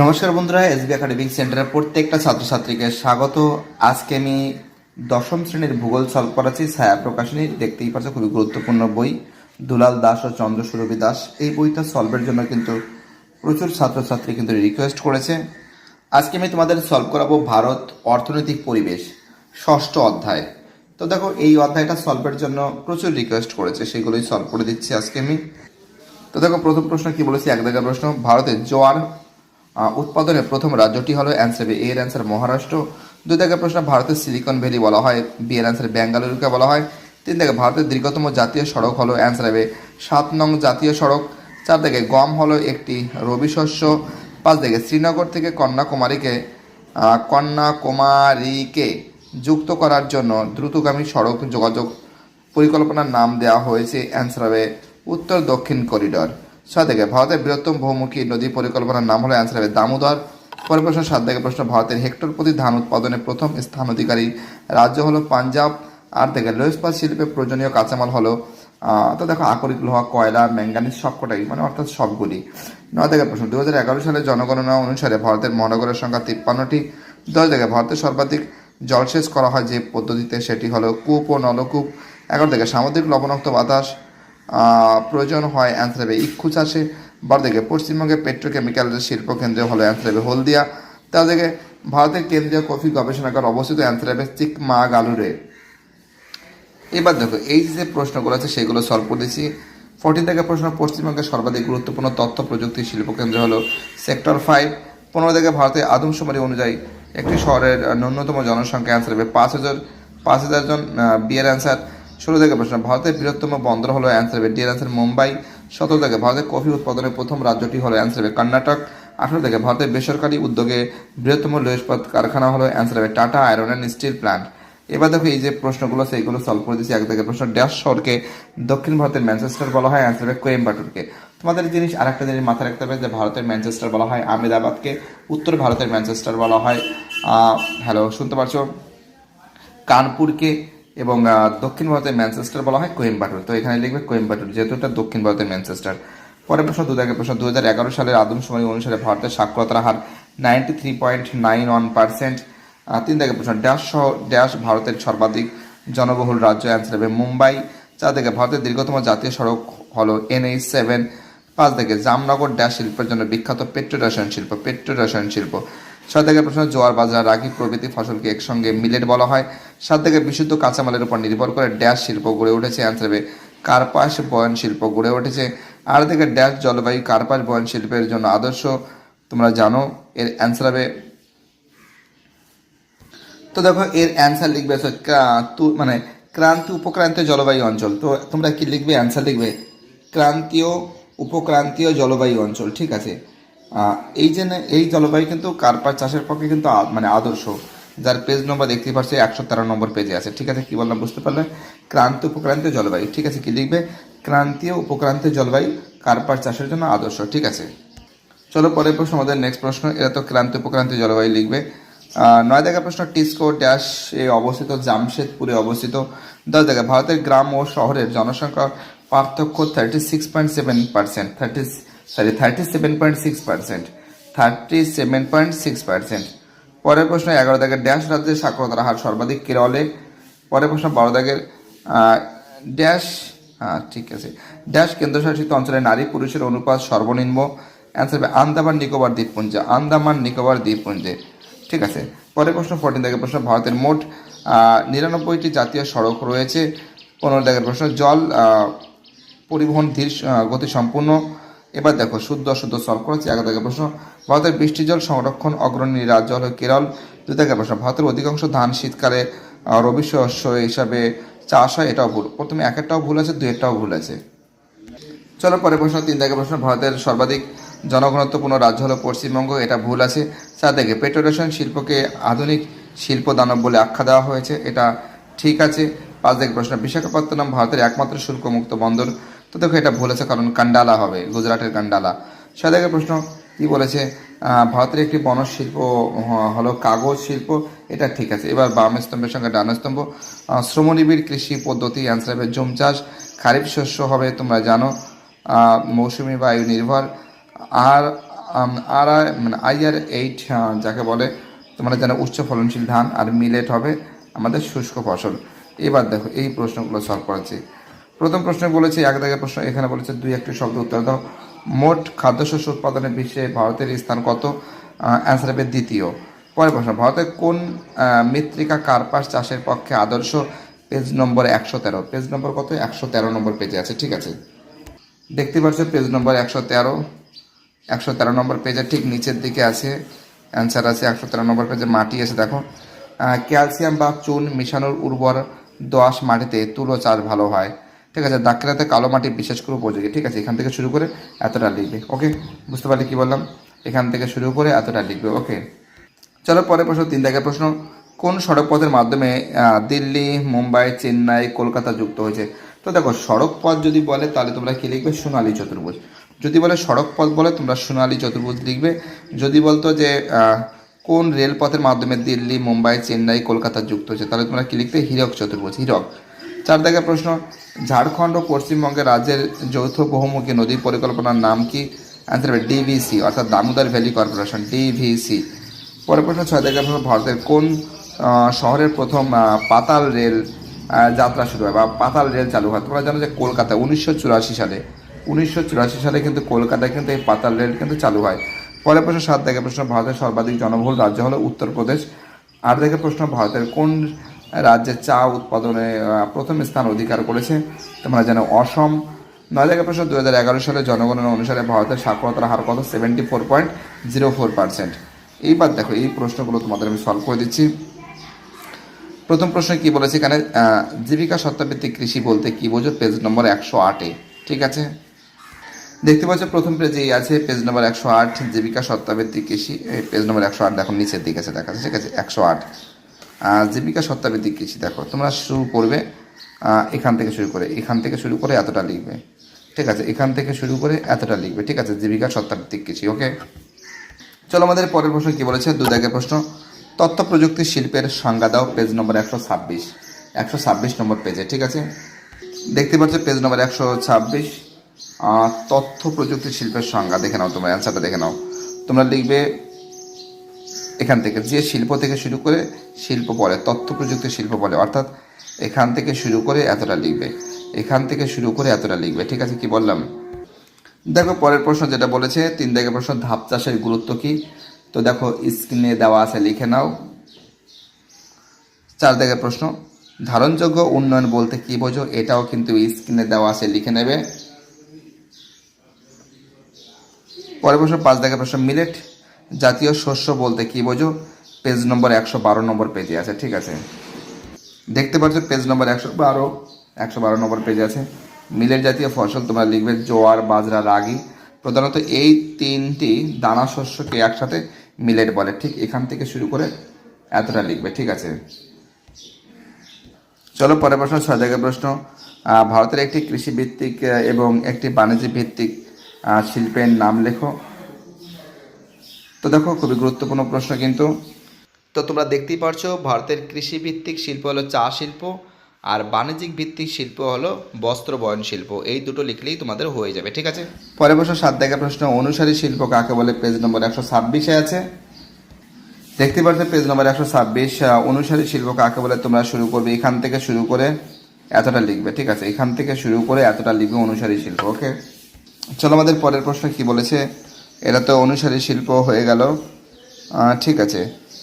নমস্কার বন্ধুরা, SB academic সেন্টারের প্রত্যেকটা ছাত্রছাত্রীকে স্বাগত। আজকে আমি দশম শ্রেণির ভূগোল সলভ করাচ্ছি, ছায়া প্রকাশনী। দেখতেই পাচ্ছ, খুবই গুরুত্বপূর্ণ বই। দুলাল দাস ও চন্দ্র সুরভি দাস। এই বইটা সলভের জন্য কিন্তু প্রচুর ছাত্রছাত্রী কিন্তু রিকোয়েস্ট করেছে। আজকে আমি তোমাদের সলভ করাবো ভারত অর্থনৈতিক পরিবেশ, ষষ্ঠ অধ্যায়। তো দেখো, এই অধ্যায়টা সলভের জন্য প্রচুর রিকোয়েস্ট করেছে, সেগুলোই সলভ করে দিচ্ছি আজকে আমি। তো দেখো, প্রথম প্রশ্ন কি বলেছি? এক দাগের প্রশ্ন ভারতের জোয়ার আহ, উৎপাদনের প্রথম রাজ্যটি হলো অ্যান্সার বি এর অ্যান্সার মহারাষ্ট্র। দুই দাগের প্রশ্ন ভারতের সিলিকন ভ্যালি বলা হয় বি এর অ্যান্সার বেঙ্গালুরুকে বলা হয়। তিন দাগে ভারতের দীর্ঘতম জাতীয় সড়ক হলো অ্যান্সার হবে সাত নং জাতীয় সড়ক। চার দাগে গম হলো একটি রবি শস্য। পাঁচ দাগে শ্রীনগর থেকে কন্যাকুমারীকে কন্যাকুমারীকে যুক্ত করার জন্য দ্রুতগামী সড়ক যোগাযোগ পরিকল্পনার নাম দেওয়া হয়েছে অ্যান্সার হবে উত্তর দক্ষিণ করিডর ছয় থেকে ভারতের বৃহত্তম বহুমুখী নদী পরিকল্পনার নাম হলো অ্যান্সার হবে দামোদর। পরের প্রশ্ন সাত থেকে প্রশ্ন, ভারতের হেক্টর প্রতি ধান উৎপাদনে প্রথম স্থান অধিকারী রাজ্য হলো পাঞ্জাব, আর থেকে লোহ ইস্পাত শিল্পে প্রয়োজনীয় কাঁচামাল হলো তো দেখো আকরিক লোহা, কয়লা ম্যাঙ্গানিজ সবকটাই মানে অর্থাৎ সবগুলি। নয় থেকে প্রশ্ন দু হাজার এগারো সালের জনগণনা অনুসারে ভারতের মহানগরের সংখ্যা তিপ্পান্নটি। দশ থেকে ভারতের সর্বাধিক জলসেচ করা হয় যে পদ্ধতিতে, সেটি হলো কূপ ও নলকূপ। এগারো থেকে সামুদ্রিক লবণাক্ত বাতাস প্রয়োজন হয় অ্যান্সার হবে ইক্ষু চাষে বারো থেকে পশ্চিমবঙ্গের পেট্রোকেমিক্যাল শিল্প কেন্দ্র হলো অ্যান্সার হবে হলদিয়া। তেরো থেকে ভারতের কেন্দ্রীয় কফি গবেষণাগার অবস্থিত অ্যান্সার হবে চিকমাগালুরে এবার দেখো, এই যে প্রশ্নগুলো আছে, সেগুলো সলভ করে দিচ্ছি। ফোরটিন থেকে প্রশ্ন, পশ্চিমবঙ্গের সর্বাধিক গুরুত্বপূর্ণ তথ্য প্রযুক্তি শিল্পকেন্দ্র হলো সেক্টর ফাইভ পনেরো থেকে ভারতের আদমশুমারি অনুযায়ী একটি শহরের ন্যূনতম জনসংখ্যা অ্যান্সার হবে পাঁচ হাজার পাঁচ হাজার জন বিয়ের অ্যান্সার ষোলো থেকে প্রশ্ন ভারতের বৃহত্তম বন্দর হলো অ্যান্সার হবে ডিয়ার অ্যান্সার মুম্বাই। সতেরো থেকে ভারতের কফি উৎপাদনের প্রথম রাজ্যটি হলো অ্যান্সার হবে কর্ণাটক। আঠারো থেকে ভারতের বেসরকারি উদ্যোগে বৃহত্তম লোহ কারখানা হলো অ্যান্সার হবে Tata iron and steel plant এবার দেখো এই যে প্রশ্নগুলো, সেইগুলো সলভ করে দিচ্ছি এক থেকে প্রশ্ন ড্যাশ শহরকে দক্ষিণ ভারতের ম্যানচেস্টার বলা হয়, অ্যান্সার হবে কোয়েম্বাটুরকে। তোমাদের জিনিস আরেকটা জিনিস মাথায় রাখতে হবে যে, ভারতের ম্যানচেস্টার বলা হয় আহমেদাবাদকে, উত্তর ভারতের ম্যানচেস্টার বলা হয় হ্যালো শুনতে পারছ? কানপুরকে এবং দক্ষিণ ভারতের ম্যানচেস্টার বলা হয় কোয়েম্বাটুর তো এখানে লিখবে কোয়েম্বাটুর যেহেতু এটা দক্ষিণ ভারতের ম্যানচেস্টার। পরের প্রশ্ন, দু দাগের প্রশ্ন দু হাজার এগারো সালের আদমশুমারি অনুসারে ভারতের সাক্ষরতার হার ninety three point nine one percent তিন দাগের প্রশ্ন, ড্যাশ সহ, ড্যাশ ভারতের সর্বাধিক জনবহুল রাজ্য অ্যান্সার হবে মুম্বাই। চার দিকে ভারতের দীর্ঘতম জাতীয় সড়ক হলো এনএইচ সেভেন পাঁচ দিকে জামনগর ড্যাশ শিল্পের জন্য বিখ্যাত পেট্রো রসায়ন শিল্প পেট্রো রসায়ন শিল্প। ছয় থেকে প্রশ্ন, জোয়ার বাজার, রাগি প্রভৃতি ফসলকে একসঙ্গে মিলেট বলা হয়। সাত থেকে বিশুদ্ধ কাঁচামালের উপর নির্ভর করে ড্যাশ শিল্প গড়ে উঠেছে অ্যান্সার হবে কার্পাস বয়ন শিল্প গড়ে উঠেছে। আর থেকে ড্যাশ জলবায়ু কার্পাস বয়ন শিল্পের জন্য আদর্শ। তোমরা জানো, এর অ্যান্সার হবে তো দেখো, এর অ্যান্সার লিখবে মানে ক্রান্তি উপক্রান্তীয় জলবায়ু অঞ্চল। তো তোমরা কি লিখবে? অ্যান্সার লিখবে, ক্রান্তীয় উপক্রান্তীয় জলবায়ু অঞ্চল। ঠিক আছে? এই যে এই জলবায়ু কিন্তু কার্পাস চাষের পক্ষে কিন্তু মানে আদর্শ। যার পেজ নম্বর দেখতে পাচ্ছি একশো তেরো নম্বর পেজে আছে। ঠিক আছে, কি বললাম বুঝতে পারলে? ক্রান্তীয় উপক্রান্তীয় জলবায়ু। ঠিক আছে, কি লিখবে? ক্রান্তীয় উপক্রান্তীয় জলবায়ু কার্পাস চাষের জন্য আদর্শ। ঠিক আছে। চলো, পরের প্রশ্ন, আমাদের নেক্সট প্রশ্ন। এরা তো ক্রান্তি উপক্রান্তি জলবায়ু লিখবে। নয় দেখা প্রশ্ন, টিস্কো ড্যাশ এ অবস্থিত, জামশেদপুরে অবস্থিত। দশ দেখা ভারতের গ্রাম ও শহরের জনসংখ্যার পার্থক্য thirty six point seven percent thirty sorry thirty seven point six percent thirty seven point six percent পরের প্রশ্ন, এগারো দাগের ড্যাশ রাজ্যের সাক্ষরতার হার সর্বাধিক কেরলে পরের প্রশ্ন, বারো দাগের ড্যাশ হ্যাঁ ঠিক আছে। ড্যাশ কেন্দ্রশাসিত অঞ্চলে নারী পুরুষের অনুপাত সর্বনিম্ন। অ্যান্সার হবে, আন্দামান, নিকোবর, দ্বীপপুঞ্জ। আন্দামান, নিকোবর, দ্বীপপুঞ্জে। ঠিক আছে। পরের প্রশ্ন ফোরটিন দাগের প্রশ্ন, ভারতের মোট নিরানব্বইটি জাতীয় সড়ক রয়েছে। পনেরো দাগের প্রশ্ন, জল পরিবহন ধীর গতি সম্পূর্ণ এবার দেখো, শুদ্ধ অশুদ্ধ সলভ করেছি এক দাগের প্রশ্ন। ভারতের বৃষ্টি জল সংরক্ষণ, অগ্রণী রাজ্য হল কেরল। দুই দাগের প্রশ্ন, ভারতের অধিকাংশ ধান শীতকালে রবি শস্য হিসাবে চাষ হয়, এটাও ভুল। প্রথমে এক একটাও ভুল আছে, দুই একটাও ভুল আছে। চলো পরে প্রশ্ন, তিন দাগের প্রশ্ন, ভারতের সর্বাধিক জনঘনত্বপূর্ণ রাজ্য হলো পশ্চিমবঙ্গ, এটা ভুল আছে। চার দিকে পেট্রোরেশন শিল্পকে আধুনিক শিল্প দানব বলে আখ্যা দেওয়া হয়েছে, এটা ঠিক আছে। পাঁচ দিকে প্রশ্ন, বিশাখাপত্তনম ভারতের একমাত্র শুল্কমুক্ত বন্দর তো দেখো এটা ভুল আছে কারণ কান্ডালা হবে, গুজরাটের কান্ডালা। ছয় দিকে প্রশ্ন, কি বলেছে? ভারতের একটি বনজ শিল্প হলো কাগজ শিল্প, এটা ঠিক আছে। এবার বাম স্তম্ভের সঙ্গে ডান স্তম্ভ। শ্রমনিবিড় কৃষি পদ্ধতি অ্যান্সার হবে জুম চাষ। খারিফ শস্য হবে, তোমরা জানো। মৌসুমি বায়ু নির্ভর। আর আর মানে আইআর এইট যাকে বলে, তোমরা জানো উচ্চ ফলনশীল ধান, আর মিলেট হবে আমাদের শুষ্ক ফসল। এবার দেখো, এই প্রশ্নগুলো সলভ করেছি। প্রথম প্রশ্নে বলেছে, এক দাগের প্রশ্ন, এখানে বলেছে দুই একটি শব্দ উত্তর দাও। মোট খাদ্যশস্য উৎপাদনে বিশ্বে ভারতের স্থান কত? অ্যান্সার হবে দ্বিতীয়। পরের প্রশ্ন, ভারতের কোন মৃত্তিকা কার্পাস চাষের পক্ষে আদর্শ? পেজ নম্বর একশো তেরো। পেজ নম্বর কত? একশো তেরো নম্বর পেজে আছে, ঠিক আছে? দেখতে পাচ্ছ, পেজ নম্বর একশো তেরো। একশো তেরো নম্বর পেজের ঠিক নিচের দিকে আছে অ্যান্সার আছে একশো তেরো নম্বর পেজে মাটি আছে, দেখো। ক্যালসিয়াম বা চুন মিশানোর উর্বর দোআঁশ মাটিতে তুলো চাষ ভালো হয়। ঠিক আছে দাক্ষিণাতে কালো মাটি বিশেষ করে উপযোগী। ঠিক আছে, এখান থেকে শুরু করে এতটা লিখবে, ওকে? বুঝতে পারলে কি বললাম? এখান থেকে শুরু করে এতটা লিখবে, ওকে? চলো, পরের প্রশ্ন, তিন দাগের প্রশ্ন। কোন সড়ক পথের মাধ্যমে দিল্লি, মুম্বাই, চেন্নাই, কলকাতা যুক্ত হয়েছে? তো দেখো, সড়ক পথ যদি বলে, তাহলে তোমরা কি লিখবে? সোনালী চতুর্ভুজ। যদি বলে সড়ক পথ বলে, তোমরা সোনালী চতুর্ভুজ লিখবে। যদি বলতো যে কোন রেলপথের মাধ্যমে দিল্লি, মুম্বাই, চেন্নাই, কলকাতা যুক্ত হয়েছে, তাহলে তোমরা কি লিখবে হীরক চতুর্ভুজ, হীরক। চার দাগের প্রশ্ন, ঝাড়খণ্ড ও পশ্চিমবঙ্গের রাজ্যের যৌথ বহুমুখী নদী পরিকল্পনার নাম কি? অ্যান্সার হবে ডিভিসি অর্থাৎ দামোদর ভ্যালি কর্পোরেশন ডিভিসি পরের প্রশ্ন ছয় থেকে প্রশ্ন, ভারতের কোন শহরের প্রথম পাতাল রেল যাত্রা শুরু হয় বা পাতাল রেল চালু হয়? তোমরা জানো যে কলকাতা উনিশশো চুরাশি সালে, উনিশশো চুরাশি সালে কিন্তু কলকাতায় কিন্তু এই পাতাল রেল কিন্তু চালু হয়। পরের প্রশ্ন সাত থেকে প্রশ্ন, ভারতের সর্বাধিক জনবহুল রাজ্য হলো উত্তরপ্রদেশ। আট থেকে প্রশ্ন, ভারতের কোন রাজ্যে চা উৎপাদনে প্রথম স্থান অধিকার করেছে। তোমরা জানো অসম। নয় থেকে প্রশ্ন দু হাজার এগারো সালে জনগণনা অনুসারে ভারতের সাক্ষরতার হার কত? Seventy four point zero four percent এইবার দেখো, এই প্রশ্নগুলো তোমাদের আমি সলভ করে দিচ্ছি। প্রথম প্রশ্ন কি বলেছে এখানে? জীবিকা সত্তাভিত্তিক কৃষি বলতে কি বোঝো? পেজ নম্বর একশো আটে ঠিক আছে? দেখতে পাচ্ছ, প্রথম পেজেই আছে পেজ নম্বর একশো আট, জীবিকা সত্তাভিত্তিক কৃষি, এই পেজ নম্বর একশো আট দেখো, নিচের দিকে আছে দেখা যাচ্ছে ঠিক আছে? একশো আট। জীবিকা সত্তাভিত্তিক কৃষি। দেখো, তোমরা শুরু করবে এখান থেকে শুরু করে, এখান থেকে শুরু করে এতটা লিখবে। ঠিক আছে, এখান থেকে শুরু করে এতটা লিখবে। ঠিক আছে, জীবিকা সত্তাভিত্তিক কৃষি ওকে চলো আমাদের পরের প্রশ্ন কী বলেছে? দু দাগের প্রশ্ন, তথ্য প্রযুক্তি শিল্পের সংজ্ঞা দাও পেজ নম্বর একশো ছাব্বিশ। একশো ছাব্বিশ নম্বর পেজে ঠিক আছে? দেখতে পাচ্ছ পেজ নম্বর একশো ছাব্বিশ। তথ্য প্রযুক্তি শিল্পের সংজ্ঞা, দেখে নাও তোমরা অ্যান্সারটা দেখে নাও। তোমরা লিখবে এখান থেকে যে শিল্প থেকে শুরু করে শিল্প বলে, তথ্য প্রযুক্তি শিল্প বলে, অর্থাৎ এখান থেকে শুরু করে এতটা লিখবে, এখান থেকে শুরু করে এতটা লিখবে, ঠিক আছে কি বললাম? দেখো, পরের প্রশ্ন যেটা বলেছে, তিন দাগের প্রশ্ন, ধাপ চাষের গুরুত্ব কি? তো দেখো স্ক্রিনে দেওয়া আছে, লিখে নাও। চার দাগের প্রশ্ন, ধারণযোগ্য উন্নয়ন বলতে কি বোঝো? এটাও কিন্তু স্ক্রিনে দেওয়া আছে, লিখে নেবে। পরের প্রশ্ন, পাঁচ দাগের প্রশ্ন মিলেট জাতীয় শস্য বলতে কি বোঝো? পেজ নম্বর একশো বারো নম্বর পেজে আছে, ঠিক আছে? দেখতে পাচ্ছ পেজ নম্বর একশো বারো একশো বারো নম্বর পেজে আছে। মিলের জাতীয় ফসল তোমরা লিখবে জোয়ার, বাজরা, রাগি। প্রধানত এই তিনটি দানা শস্যকে একসাথে মিলেট বলে। ঠিক এখান থেকে শুরু করে এতটা লিখবে, ঠিক আছে? চলো, পরের প্রশ্ন, ছয় জায়গায় প্রশ্ন। ভারতের একটি কৃষিভিত্তিক এবং একটি বাণিজ্য ভিত্তিক শিল্পের নাম লেখো। তো দেখো খুবই গুরুত্বপূর্ণ প্রশ্ন কিন্তু। তো তোমরা দেখতেই পারছ ভারতের কৃষি ভিত্তিক শিল্প হলো চা শিল্প আর বাণিজ্যিক ভিত্তিক শিল্প হলো বস্ত্র বয়ন শিল্প। এই দুটো লিখলেই তোমাদের হয়ে যাবে ঠিক আছে? পরের বছর সাত দেখা প্রশ্ন অনুসারী শিল্প কাকে বলে? পেজ নম্বর একশো ছাব্বিশে আছে। দেখতে পাচ্ছ পেজ নম্বর একশো ছাব্বিশ অনুসারী শিল্প কাকে বলে? তোমরা শুরু করবে এখান থেকে শুরু করে এতটা লিখবে ঠিক আছে? এখান থেকে শুরু করে এতটা লিখবে অনুসারী শিল্প ওকে? চলো আমাদের পরের প্রশ্ন কি বলেছে? এটা তো অনুসারী শিল্প হয়ে গেল। ঠিক আছে।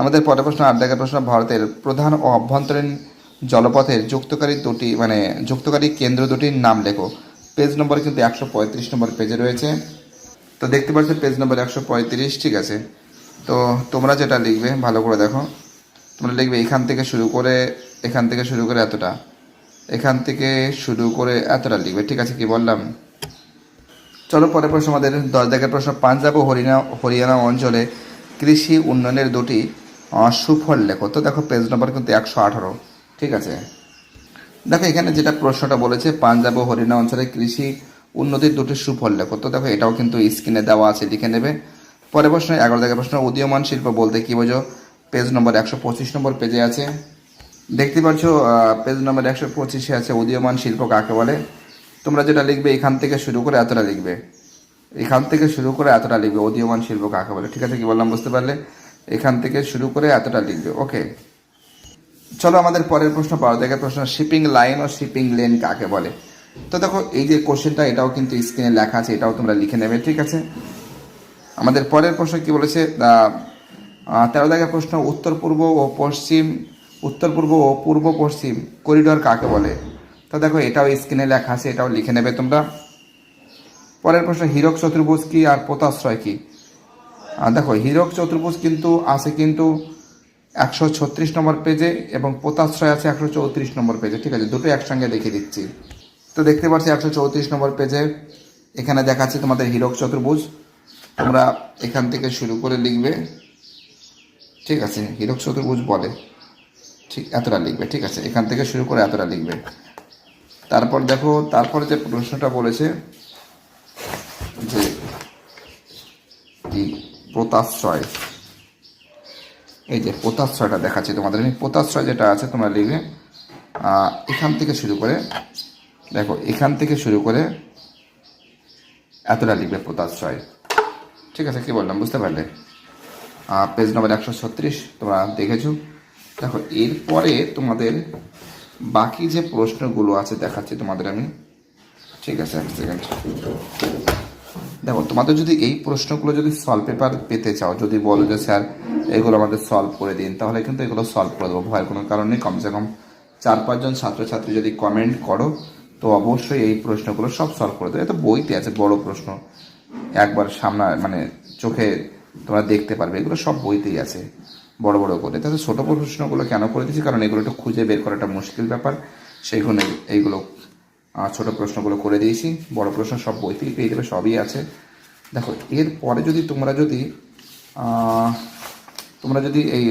আমাদের পরের প্রশ্ন আট দেখার প্রশ্ন, ভারতের প্রধান ও অভ্যন্তরীণ জলপথের যুক্তকারী দুটি মানে যুক্তকারী কেন্দ্র দুটির নাম লেখো। পেজ নম্বর কিন্তু একশো পঁয়ত্রিশ নম্বর পেজে রয়েছে। তো দেখতে পাচ্ছ পেজ নম্বর একশো পঁয়ত্রিশ, ঠিক আছে। তো তোমরা যেটা লিখবে, ভালো করে দেখো। তোমরা লিখবে, এখান থেকে শুরু করে, এখান থেকে শুরু করে এতটা। এখান থেকে শুরু করে এতটা লিখবে। ঠিক আছে, কি বললাম? চলো পরের প্রশ্ন আমাদের দশ দেখার প্রশ্ন, পাঞ্জাব ও হরিয়ানা হরিয়ানা অঞ্চলে কৃষি উন্নয়নের দুটি সুফল লেখো। তো দেখো পেজ নম্বর কিন্তু একশো আঠারো। ঠিক আছে? দেখো এখানে যেটা প্রশ্নটা বলেছে, পাঞ্জাব ও হরিয়ানা অঞ্চলে কৃষি উন্নতির দুটি সুফল লেখো। তো দেখো এটাও কিন্তু স্ক্রিনে দেওয়া আছে, লিখে নেবে। পরের প্রশ্ন, এগারো দেখার প্রশ্ন, উদীয়মান শিল্প বলতে কি বোঝো? পেজ নম্বর একশো পঁচিশ নম্বর পেজে আছে। দেখতে পাচ্ছ পেজ নম্বর একশো পঁচিশে আছে, উদীয়মান শিল্প কাকে বলে? তোমরা যেটা লিখবে এখান থেকে শুরু করে এতটা লিখবে। এখান থেকে শুরু করে এতটা লিখবে। উদীয়মান শিল্প কাকে বলে? ঠিক আছে, কি বললাম, বুঝতে পারলে? এখান থেকে শুরু করে এতটা লিখবে। ওকে। চলো আমাদের পরের প্রশ্ন পাওয়া দেখে প্রশ্ন শিপিং লাইন ও শিপিং লেন কাকে বলে? তো দেখো, এই যে কোশ্চেনটা এটাও কিন্তু স্ক্রিনে লেখা আছে, এটাও তোমরা লিখে নেবে, ঠিক আছে? আমাদের পরের প্রশ্ন কি বলেছে? তেরো দাগের প্রশ্ন উত্তর পূর্ব ও পশ্চিম উত্তর পূর্ব ও পূর্ব পশ্চিম করিডোর কাকে বলে? তো দেখো, এটাও স্ক্রিনে লেখা আছে, এটাও লিখে নেবে তোমরা। পরের প্রশ্ন, হীরক চতুর্ভুজ কি আর পোতাশ্রয় কি? দেখো, হীরক চতুর্ভুজ কিন্তু আছে কিন্তু একশো ছত্রিশ নম্বর পেজে এবং পোতাশ্রয় আছে একশো চৌত্রিশ নম্বর পেজে ঠিক আছে, দুটো একসঙ্গে দেখিয়ে দিচ্ছি। তো দেখতে পাচ্ছি একশো চৌত্রিশ নম্বর পেজে এখানে দেখাচ্ছে তোমাদের হীরক চতুর্ভুজ। তোমরা এখান থেকে শুরু করে লিখবে। ঠিক আছে, হীরক চতুর্ভুজ বলে। ঠিক, এতটা লিখবে, ঠিক আছে, এখান থেকে শুরু করে এতটা লিখবে। তারপর দেখো, তারপরে যে প্রশ্নটা বলেছে যে পোতাশ্রয় এই যে পোতাশ্রয়টা দেখাচ্ছি তোমাদের। আমি পোতাশ্রয় যেটা আছে তোমরা লিখবে এখান থেকে শুরু করে, দেখো, এখান থেকে শুরু করে এতটা লিখবে পোতাশ্রয় ঠিক আছে, কী বললাম, বুঝতে পারলে? পেজ নম্বর একশো ছত্রিশ তোমরা দেখেছ। দেখো, এরপরে তোমাদের বাকি যে প্রশ্নগুলো আছে, দেখাচ্ছি তোমাদের আমি। ঠিক আছে, এক সেকেন্ড দেখো, তোমাদের যদি এই প্রশ্নগুলো যদি সলভ পেপার পেতে চাও, যদি বলো যে, স্যার, এগুলো আমাদের সলভ করে দিন, তাহলে কিন্তু এগুলো সলভ করে দেবো। ভয়ের কোনো কারণ নেই। কমসে কম চার পাঁচজন ছাত্রছাত্রী যদি কমেন্ট করো, তো অবশ্যই এই প্রশ্নগুলো সব সলভ করে দেবে। তো বইতে আছে, বড় প্রশ্ন। একবার সামনে মানে চোখে তোমরা দেখতে পারবে। এগুলো সব বইতেই আছে। বড় বড় করে। তাহলে ছোটো প্রশ্নগুলো কেন করে দিচ্ছি কারণ এগুলো একটু খুঁজে বের করাটা মুশকিল ব্যাপার। সেইখানে এইগুলো ছোটো প্রশ্নগুলো করে দিয়েছি। বড় প্রশ্ন সব বইতেই পেয়ে যাবে, সবই আছে। দেখো, এরপরে যদি তোমরা যদি তোমরা যদি এই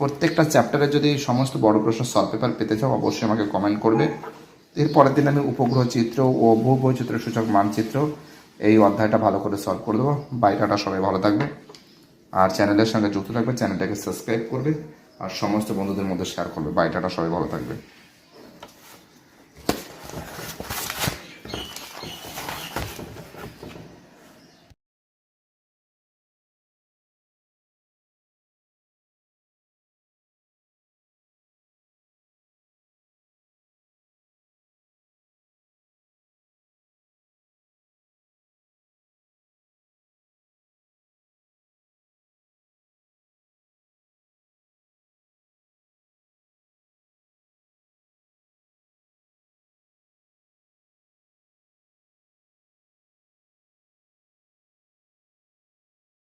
প্রত্যেকটা চ্যাপ্টারে যদি সমস্ত বড় প্রশ্ন সলভ পেপার পেতে চাও, অবশ্যই আমাকে কমেন্ট করবে। এর পরের দিন আমি উপগ্রহ চিত্র ও ভূবৈচিত্র সূচক মানচিত্র এই অধ্যায়টা ভালো করে সলভ করে দেবো। বাইটাটা সবাই ভালো থাকবে। আর চ্যানেলের সঙ্গে যুক্ত থাকবে, চ্যানেলটাকে সাবস্ক্রাইব করবে, আর সমস্ত বন্ধুদের মধ্যে শেয়ার করবে। বাইটাটা সবাই ভালো থাকবে